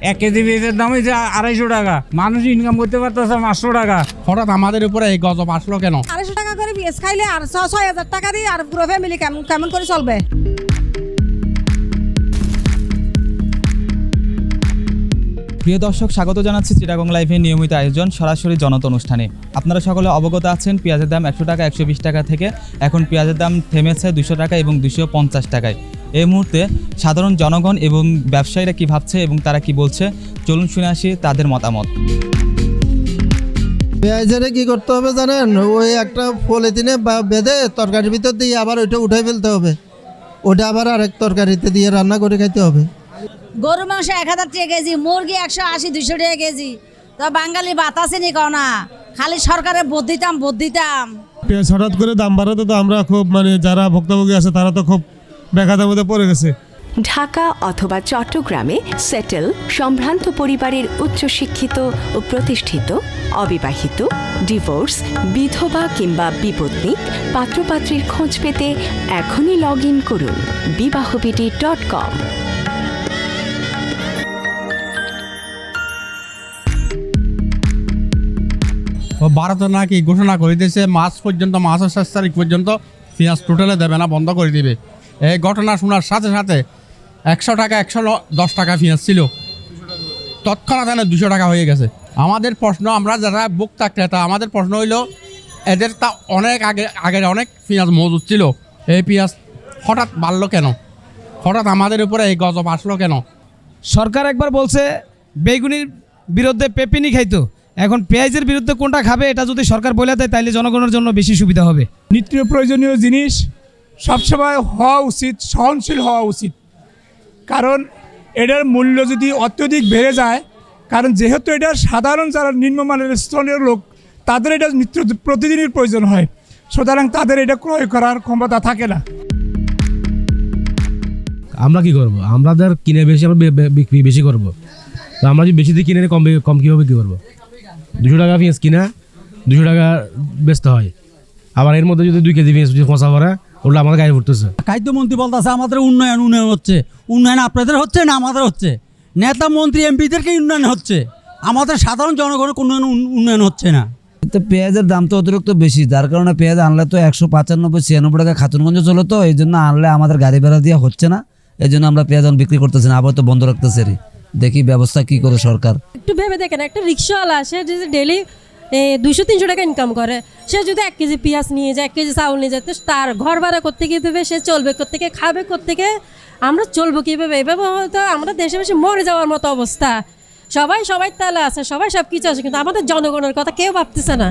এক কেজি পেঁয়াজের দাম হয়েছে আড়াইশো টাকা। মানুষ ইনকাম করতে পারতেছে পাঁচশো টাকা। হঠাৎ আমাদের উপরে এই গজব আসলো কেন? আড়াইশো টাকা করে পেঁয়াজ খাইলে আর ছ- ছয় হাজার টাকা দিয়ে আর পুরো ফ্যামিলি কেমন কেমন করে চলবে? প্রিয় দর্শক স্বাগত জানাচ্ছি চিটাগং লাইভের নিয়মিত আয়োজন সরাসরি জনত অনুষ্ঠানে। আপনারা সকলে অবগত আছেন পেঁয়াজের দাম একশো টাকা একশো বিশ টাকা থেকে। এখন পেঁয়াজের দাম থেমেছে দুশো টাকা এবং দুশো পঞ্চাশ টাকায়। এই মুহূর্তে সাধারণ জনগণ এবং ব্যবসায়ীরা কি ভাবছে এবং তারা কি বলছে? চলুন শুনে আসি তাদের মতামত। পেঁয়াজেরে কি করতে হবে জানেন? ওই একটা পলিথিনে বা বেঁধে তরকারির ভিতর দিয়ে আবার ওইটা উঠে ফেলতে হবে। ওটা আবার আরেক তরকারিতে দিয়ে রান্না করে খাইতে হবে। গরু মাংস এক হাজার টাকা কেজি মুরগি একশো আশি দুশো টাকা কেজি। তো বাঙালি ভাত আছে নি কও না খালি সরকারে ভোট দিতাম ভোট দিতাম। পেঁয়াজ হঠাৎ করে দাম বাড়াতে তো আমরা খুব মানে যারা ভুক্তভোগী আছে তারা তো খুব ব্যাঘাতের মধ্যে পড়ে গেছে। ঢাকা অথবা চট্টগ্রামে সেটেল সম্ভ্রান্ত পরিবারের উচ্চশিক্ষিত ও প্রতিষ্ঠিত অবিবাহিত ডিভোর্স বিধবা কিংবা বিপত্নিক পাত্রপাত্রীর খোঁজ পেতে এখনই লগ ইন করুন বিবাহবিডি ডট কম। ভারত নাকি ঘোষণা করে দিয়েছে মাস পর্যন্ত মাসের শেষ তারিখ পর্যন্ত পেঁয়াজ টোটালে দেবে না বন্ধ করে দিবে। ঘটনা শোনার সাথে সাথে একশো টাকা একশো দশ টাকা পেঁয়াজ ছিল তৎক্ষণাৎ এনে দুশো টাকা হয়ে গেছে। আমাদের প্রশ্ন আমরা যারা বুক ভোক্তা ক্রেতা আমাদের প্রশ্ন হইল এদের তা অনেক আগে আগের অনেক পেঁয়াজ মজুদ ছিল। এই পেঁয়াজ হঠাৎ বাড়লো কেন? হঠাৎ আমাদের উপরে এই গজব আসলো কেন? সরকার একবার বলছে বেগুনির বিরুদ্ধে পেপিনি খাইতো। এখন পেঁয়াজের বিরুদ্ধে কোনটা খাবে এটা যদি সরকার বলে দেয় তাইলে জনগণের জন্য বেশি সুবিধা হবে। নিত্য প্রয়োজনীয় জিনিস সবসময় হওয়া উচিত, সহনশীল হওয়া উচিত। কারণ এটার মূল্য যদি অত্যধিক বেড়ে যায়, কারণ যেহেতু এটা সাধারণ যারা নিম্নমানের স্তরের লোক, তাদের এটা নিত্য প্রতিদিনের প্রয়োজন হয়। সুতরাং তাদের এটা ক্রয় করার ক্ষমতা থাকে না। আমরা কি করব? আমাদের কিনে বেশি, আমরা বিক্রি বেশি করব। তো আমরা যদি বেশি দিয়ে কিনে কম কম কীভাবে কী করব? দুশো টাকা পেঁয়াজ কিনা, দুশো টাকা বেচতে হয়। আবার এর মধ্যে যদি দুই কেজি পেঁয়াজ পচা পড়ে ওগুলো আমাদের গায়ে পড়তেছে। খাদ্যমন্ত্রী বলতেছে আমাদের উন্নয়ন উন্নয়ন হচ্ছে। উন্নয়ন আপনাদের হচ্ছে না আমাদের হচ্ছে? নেতা মন্ত্রী এমপিদেরকে উন্নয়ন হচ্ছে। আমাদের সাধারণ জনগণের উন্নয়ন উন্নয়ন হচ্ছে না। তো পেঁয়াজের দাম তো অতিরিক্ত বেশি। যার কারণে পেঁয়াজ আনলে তো একশো পঁচানব্বই ছিয়ানব্বই টাকা খাতুনগঞ্জে চলো তো এই জন্য আনলে আমাদের গাড়ি ভাড়া দিয়ে হচ্ছে না। এই জন্য আমরা পেঁয়াজ বিক্রি করতেছি না আবার তো বন্ধ রাখতেছি রে। দেখি ব্যবস্থা কি করে সরকার। একটু ভেবে দেখেন একটা রিক্সাওয়ালা সে যদি ডেলি দুশো তিনশো টাকা ইনকাম করে। সে যদি এক কেজি পেঁয়াজ নিয়ে যায়, এক কেজি চাউল নিয়ে যায়, তো তার ঘর ভাড়া করতে গিয়ে দেবে? সে চলবে থেকে খাবে থেকে আমরা চলবো কীভাবে? এভাবে হয়তো আমরা দেশে বেশি মরে যাওয়ার মতো অবস্থা। সবাই সবাই তালা আছে, সবাই সব কিছু আছে, কিন্তু আমাদের জনগণের কথা কেউ ভাবতেছে না।